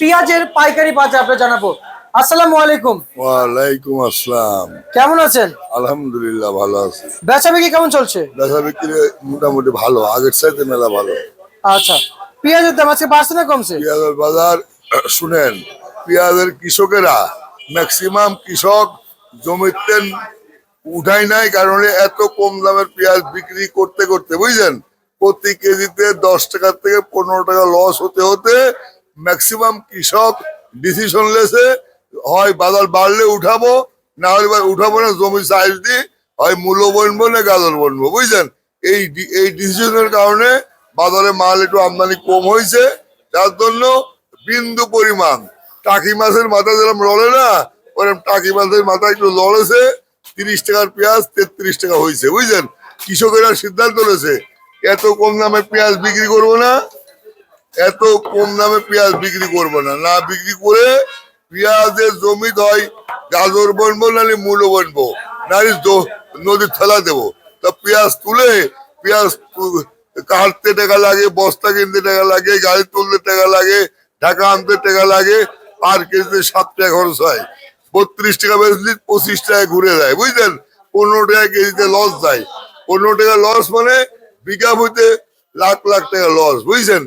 পেঁয়াজের পাইকারি বাজার আপনার জানাব। আসসালামু আলাইকুম। ওয়ালাইকুম আসসালাম। কেমন আছেন? আলহামদুলিল্লাহ ভালো আছি। বেচা বিক্রি কেমন চলছে? বেচা বিক্রি মোটামুটি ভালো। আগের চাইতে মেলা ভালো। আচ্ছা। পেঁয়াজের দাম আজকে বাড়ছে না কমছে? পেঁয়াজের বাজার শুনেন পেঁয়াজের কৃষকেরা ম্যাক্সিমাম কৃষক জমিতে উঠাই নাই কারণে এত কম দামের পেঁয়াজ বিক্রি করতে করতে বুঝলেন প্রতি কেজিতে দশ টাকা থেকে পনেরো টাকা লস হতে হতে ম্যাক্সিমাম কৃষক ডিসিশন লেছে, হয় বাজার বাড়লে উঠাবো, না হলে উঠাবো না, জমি সাইজ দিয়ে হয় মূল্য বনবো না গাজর বনবো, বুঝলেন? এই এই ডিসিশনের কারণে বাজারে মাল একটু আমদানি কম হয়েছে, যার জন্য বিন্দু পরিমাণ টাকি মাছের মাথা যেরকম রলে না, ওরকম টাকি মাছের মাথা একটু লড়েছে তিরিশ টাকার পেঁয়াজ তেত্রিশ টাকা হয়েছে, বুঝলেন? কৃষকেরা সিদ্ধান্ত নিয়েছে, এত কম দামে পেঁয়াজ বিক্রি করব না এত কম দামে পেঁয়াজ বিক্রি করব না। না বিক্রি করে পেঁয়াজের জমি হয় গাজর বনবো, নাহলে মূল্য বনবো, নাহলে নদীর ফেলা দেবো। তা পেঁয়াজ তুলে, পেঁয়াজ কাটতে টাকা লাগে, বস্তা কিনতে টাকা লাগে, গাড়ি তুলতে টাকা লাগে, ঢাকা আনতে টাকা লাগে আর কেজিতে সাত টাকা খরচ হয়। বত্রিশ টাকা বেশি পঁচিশ টাকা ঘুরে যায়, বুঝলেন? পনেরো টাকা কেজিতে লস যায়। পনেরো টাকা লস মানে বিঘা হইতে লাখ লাখ টাকা লস বুঝছেন?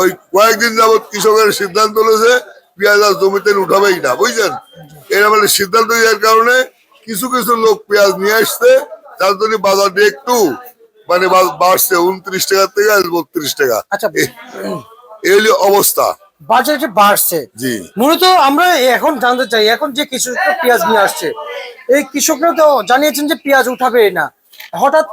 ওই কয়েকদিন যাবত কৃষকের সিদ্ধান্ত নিয়েছে পেঁয়াজ আর জমিতে উঠাবেই না বুঝছেন? এরা মানে সিদ্ধান্ত দেওয়ার কারণে কিছু কিছু লোক পেঁয়াজ নিয়ে আসছে যার জন্য বাজারটা একটু মানে বাড়ছে উনত্রিশ টাকা থেকে আজ বত্রিশ টাকা। আচ্ছা এই অবস্থা। বাজার বাড়ছে জি। মূলত আমরা এখন জানতে চাই এখন যে কৃষকরা পেঁয়াজ নিয়ে আসছে এই কৃষকরা তো জানিয়েছেন যে পেঁয়াজ উঠাবে না। হঠাৎ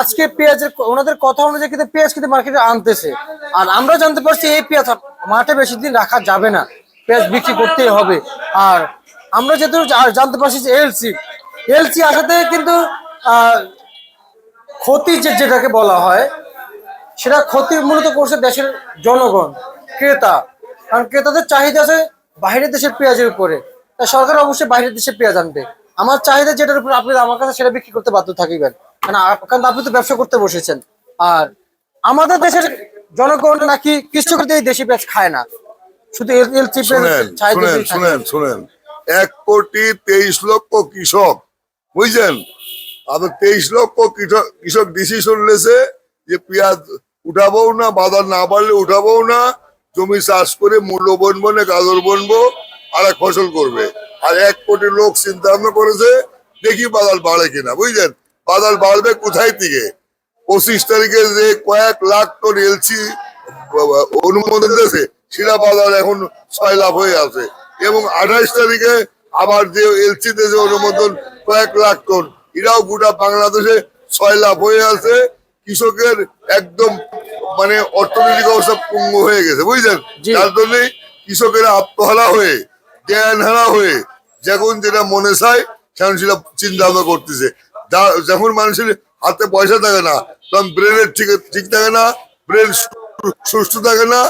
আজকে পেঁয়াজের ওনাদের কথা অনুযায়ী কিন্তু পেঁয়াজ কিন্তু মার্কেটে আনতেছে। আর আমরা জানতে পারছি এই পেঁয়াজ মাঠে বেশি দিন রাখা যাবে না। পেঁয়াজ বিক্রি করতেই হবে। আর আমরা যেহেতু জানতে পারছি যে এলসি এলসি আসাতে কিন্তু ক্ষতি যে, যেটাকে বলা হয়, সেটা ক্ষতি মূলত করছে দেশের জনগণ, ক্রেতা। কারণ ক্রেতাদের চাহিদা আছে বাইরের দেশের পেঁয়াজের উপরে। তাই সরকার অবশ্যই বাইরের দেশের পেঁয়াজ আনবে। আমার চাহিদা যেটার উপর আপনি আমার কাছে সেটা বিক্রি করতে বাধ্য থাকিবেন। কারণ আপনি তো ব্যবসা করতে বসেছেন। আর আমাদের দেশের জনগণ নাকি কৃষকদের দেশি পেঁয়াজ খায় না। শুধু এলসি শুনেন শুনেন শুনেন শুনেন। এক কোটি তেইশ লক্ষ কৃষক বুঝছেন? আবার তেইশ লক্ষ কৃষক কৃষক ডিসিশন লেছে যে পেঁয়াজ উঠাবো না বাজার না বাড়লে উঠাবো না জমি চাষ করে মূল্য বনবো না গাজর বনবো আর এক ফসল করবে। আর এক কোটি লোক চিন্তা ভাবনা করেছে দেখি বাজার বাড়ে কিনা বুঝলেন? বাজার বাড়বে কোথায় থেকে? পঁচিশ তারিখে যে কয়েক লাখ টন এলসি অনুমোদন দিয়েছে সেটা বাজার এখন ছয় লাখ হয়ে আছে। এবং আঠাইশ তারিখে আবার যে এলসি তে যে অনুমোদন কয়েক লাখ টন এরাও গোটা বাংলাদেশে ছয় লাভ হয়ে আছে। কৃষকের একদম মানে অর্থনৈতিক অবস্থা পঙ্গু হয়ে গেছে বুঝলেন। যার জন্য কৃষকেরা আত্মহারা হয়ে জ্ঞান হারা হয়ে যখন যেটা মনে চায় সেখন সেটা চিন্তা ভাবনা করতেছে। যা- যখন মানুষের হাতে পয়সা থাকে না। তখন ব্রেনের ঠিক ঠিক থাকে না ব্রেন সুস্থ থাকে না।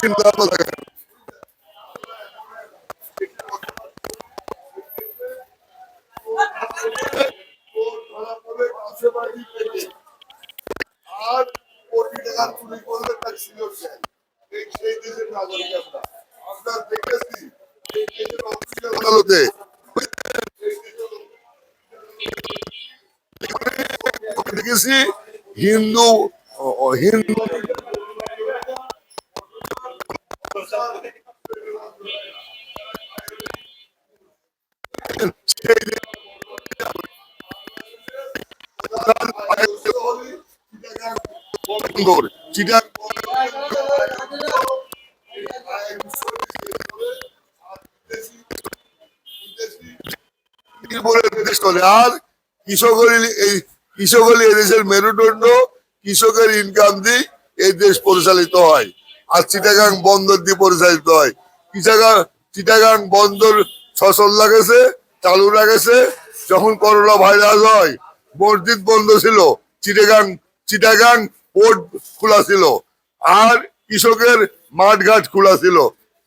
চিন্তা থাকে না। আর দেখেছি। আদালতে দেখেছি হিন্দু হিন্দু। বন্দর দেশ চলে আর কৃষকের এই কৃষকের এই দেশের মেরুদণ্ড, কৃষকের ইনকাম দিয়ে এই দেশ পরিচালিত হয়। আর চিটাগাং বন্দর দিয়ে পরিচালিত হয়। চিটাগাং চিটাগাং বন্দর সচল লাগেছে, চালু লাগেছে। যখন করোনা ভাইরাস হয়, মসজিদ বন্ধ ছিল, চিটাগাং চিটাগাং পোর্ট খোলা ছিল। আর কৃষকের মাঠঘাট খোলা ছিল।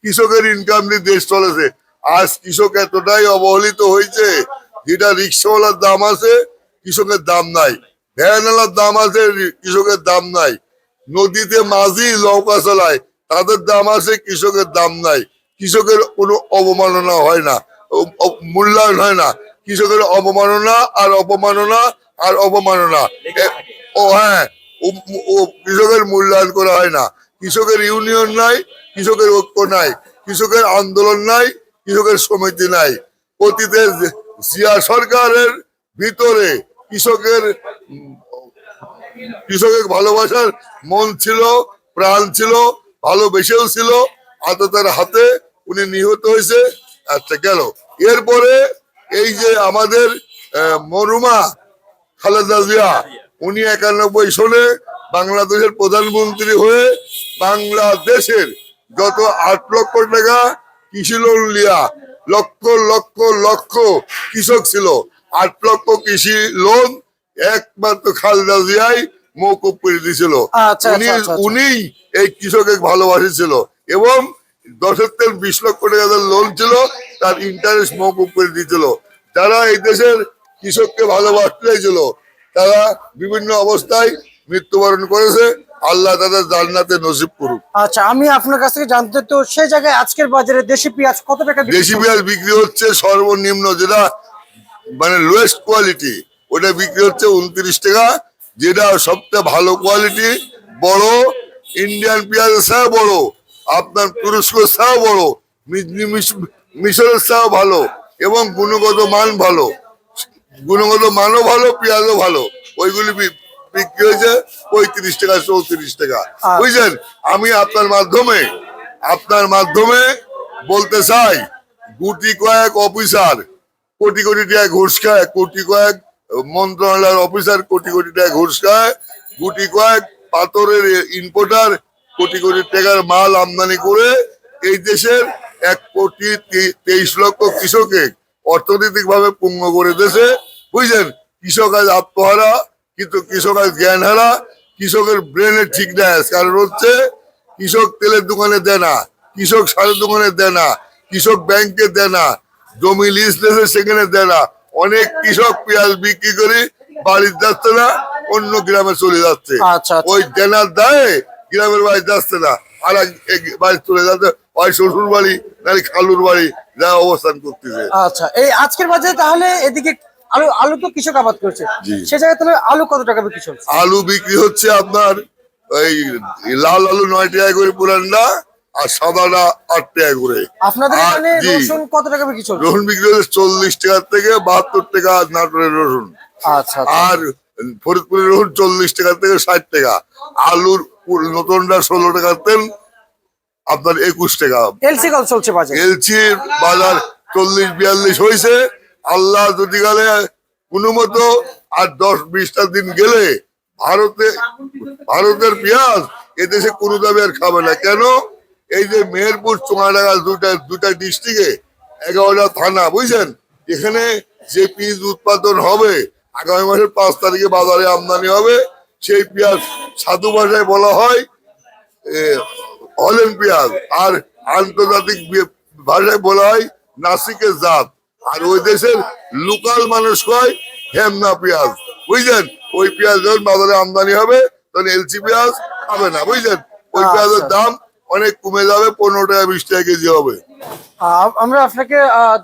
কৃষকের ইনকাম দিয়ে দেশ চলেছে। আজ কৃষক এতটাই অবহেলিত হয়েছে, যেটা রিক্সাওয়ালার দাম আছে কৃষকের দাম নাই। ভ্যানওয়ালার দাম আছে কৃষকের দাম নাই। নদীতে মাঝি নৌকা চালায় তাদের দাম আছে কৃষকের দাম নাই। কৃষকের কোনো অবমাননা হয় না মূল্যায়ন হয় না। কৃষকের অবমাননা আর অপমাননা আর অপমাননা এ- ও হ্যাঁ কৃষকের মূল্যায়ন করা হয় না। কৃষকের ইউনিয়ন নাই কৃষকের ঐক্য নাই। কৃষকের আন্দোলন নাই কৃষকের সমিতি নাই। অতীতে জিয়া সরকারের ভিতরে কৃষকের কৃষকের ভালোবাসার মন ছিল, প্রাণ ছিল, ভালোবেসেও ছিল আততার হাতে উনি নিহত হয়েছে আচ্ছা গেল। এরপরে এই যে আমাদের মরুমা খালেদা জিয়া, উনি একানব্বই সনে বাংলাদেশের প্রধানমন্ত্রী হয়ে বাংলাদেশের যত আট লক্ষ টাকা কৃষি লোন লিয়া লক্ষ লক্ষ লক্ষ কৃষক ছিল আট লক্ষ কৃষি লোন একমাত্র খালেদা জিয়াই মৌকুব করে দিয়েছিল। আচ্ছা, উনি আচ্ছা, আচ্ছা। উনি এই কৃষকের ভালোবাসেছিল এবং দশের বিশ লক্ষ টাকা লোন ছিল তার ইন্টারেস্ট মৌকুব করে দিয়েছিল। যারা এই দেশের কৃষককে ভালোবাসতে ছিল তারা বিভিন্ন অবস্থায় মৃত্যুবরণ করেছে। আল্লাহ তাদের জান্নাতে নসিব করুক। আচ্ছা আমি আপনার কাছ থেকে জানতে তো সেই জায়গায় আজকের বাজারে দেশি পেঁয়াজ কত টাকা দেশি পেঁয়াজ বিক্রি হচ্ছে সর্বনিম্ন যেটা মানে লোয়েস্ট কোয়ালিটি ওটা বিক্রি হচ্ছে উনত্রিশ টাকা যেটা সবচেয়ে ভালো কোয়ালিটি বড় ইন্ডিয়ান পেঁয়াজের চেয়েও বড় আপনার তুরস্কের চেয়েও বড় মিশরের চেয়েও ভালো এবং গুণগত মান ভালো গুণগত মানও ভালো পেঁয়াজও ভালো ওইগুলি বিক্রি হয়েছে পঁয়ত্রিশ টাকা চৌত্রিশ টাকা। বুঝছেন আমি আপনার মাধ্যমে আপনার মাধ্যমে বলতে চাই গুটি কয়েক অফিসার কোটি কোটি টাকা ঘুষ খায়, কোটি কয়েক মন্ত্রণালয়ের অফিসার কোটি কোটি টাকা ঘুষ খায় গুটি কয়েক পাথরের ইম্পোর্টার কোটি কোটি টাকার মাল আমদানি করে এই দেশের এক কোটি তেইশ লক্ষ কৃষকে অর্থনৈতিক ভাবে পুঙ্গ করে দেশে বুঝলেন? কৃষক আজ আত্মহারা, কিন্তু কৃষক আজ জ্ঞান হারা কৃষকের ব্রেনের ঠিক নাই কারণ হচ্ছে, কৃষক তেলের দোকানে দেয় না, কৃষক সারের দোকানে দেয় না, কৃষক ব্যাংকে দেয় না। জমি লিজ দিয়েছে সেখানে দেয় না। অনেক কৃষক পেঁয়াজ বিক্রি করে বাড়ির যাচ্ছে না অন্য গ্রামে চলে যাচ্ছে। আচ্ছা, আচ্ছা। ওই দেনার দায়ে গ্রামের বাড়ি যাচ্ছে না। আর এক বাড়ি চলে যাচ্ছে হয় শ্বশুর বাড়ি নাহলে খালুর বাড়ি যা অবস্থান করতেছে। আচ্ছা এই আজকের বাজারে তাহলে এদিকে আলু আলু তো কৃষক আবাদ করছে। সে জায়গায় তাহলে আলু কত টাকা বিক্রি চলছে? আলু বিক্রি হচ্ছে আপনার ওই লাল আলু নয় টাকা করে পুরানটা আর সাদাটা আট টাকা করে। আপনাদের এখানে রসুন কত টাকা বিক্রি চলছে? রসুন বিক্রি হচ্ছে চল্লিশ টাকা থেকে বাহাত্তর টাকা নাটোরের রসুন। আচ্ছা আর ফরিদপুরের রসুন চল্লিশ টাকা থেকে ষাট টাকা। আলুর নতুনটা ষোলো টাকা তেল আপনার একুশ টাকা। এলসি কত চলছে বাজারে? এলচি বাজার চল্লিশ বিয়াল্লিশ হয়েছে। আল্লাহ যদি গেলে কোনো মতো আর দশ বিশটা দিন গেলে ভারতে ভারতের পেঁয়াজ এদেশে কোনো দামে আর খাবে না। কেন? এই যে মেহেরপুর চোঙাডাঙ্গা দুটা দুটা ডিস্ট্রিক্টে এগারোটা থানা বুঝছেন? এখানে যে পিস উৎপাদন হবে আগামী মাসের পাঁচ তারিখে বাজারে আমদানি হবে সেই পেঁয়াজ সাধু ভাষায় বলা হয় হলেন পেঁয়াজ। আর আন্তর্জাতিক ভাষায় বলা হয় নাসিকের জাত। আর ওই দেশের লোকাল মানুষ কয় হেমনা পেঁয়াজ। বুঝলেন? ওই পেঁয়াজ যখন বাজারে আমদানি হবে তখন এলসি পেঁয়াজ খাবে না বুঝলেন? ওই আচ্ছা। পেঁয়াজের দাম অনেক কমে যাবে পনেরো টাকা বিশ টাকা কেজি হবে। আমরা আপনাকে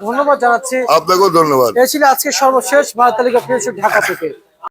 ধন্যবাদ জানাচ্ছি। আপনাকেও ধন্যবাদ। এ ছিল আজকে সর্বশেষ ভারত তালিকা পেয়েছে ঢাকা থেকে।